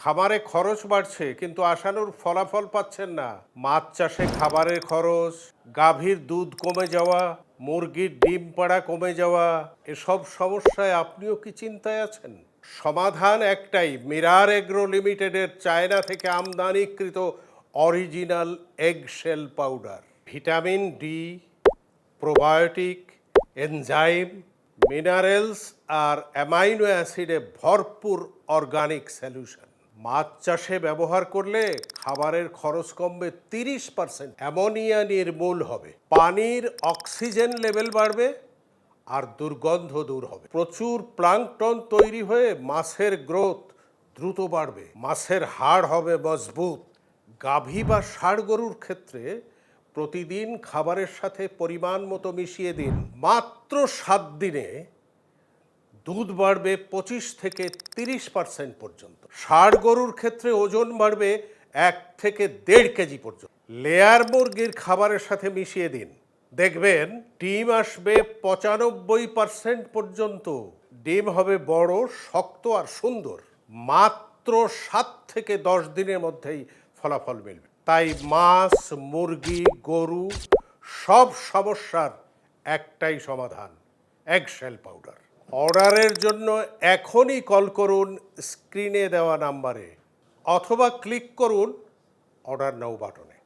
খামারে খরচ বাড়ছে, কিন্তু আশানুর ফলাফল পাচ্ছেন না। মাছ চাষে খাবারের খরচ, গাভীর দুধ কমে যাওয়া, মুরগির ডিম পাড়া কমে যাওয়া, এসব সমস্যায় আপনিও কি চিন্তায় আছেন? সমাধান একটাই, মিরার এগ্রো লিমিটেডের চায়না থেকে আমদানিকৃত original eggshell powder. Vitamin D, probiotic, enzyme, minerals আর অ্যামাইনো অ্যাসিডে ভরপুর অর্গানিক সলিউশন। মাছ চাষে ব্যবহার করলে খাবারের খরচ কমবে তিরিশ পার্সেন্ট। অ্যামোনিয়া নির্মূল হবে। পানির অক্সিজেন লেভেল বাড়বে আর দুর্গন্ধ দূর হবে। প্রচুর প্লাঙ্কটন তৈরি হয়ে মাছের গ্রোথ দ্রুত বাড়বে। মাছের হাড় হবে মজবুত। গাভী বা ষাড় গরুর ক্ষেত্রে প্রতিদিন খাবারের সাথে পরিমাণ মতো মিশিয়ে দিন। মাত্র সাত দিনে দুধ বাড়বে পঁচিশ থেকে তিরিশ পার্সেন্ট পর্যন্ত। ষাড় গরুর ক্ষেত্রে ওজন বাড়বে এক থেকে দেড় কেজি পর্যন্ত। লেয়ার মুরগির খাবারের সাথে মিশিয়ে দিন। দেখবেন ডিম আসবে পঁচানব্বই পার্সেন্ট পর্যন্ত। ডিম হবে বড়, শক্ত আর সুন্দর। মাত্র সাত থেকে দশ দিনের মধ্যেই ফলাফল মিলবে। তাই মাছ, মুরগি, গরু সব সমস্যার একটাই সমাধান এগশেল পাউডার। অর্ডারের জন্য এখনই কল করুন স্ক্রিনে দেওয়া নাম্বারে অথবা ক্লিক করুন অর্ডার নাও বাটনে।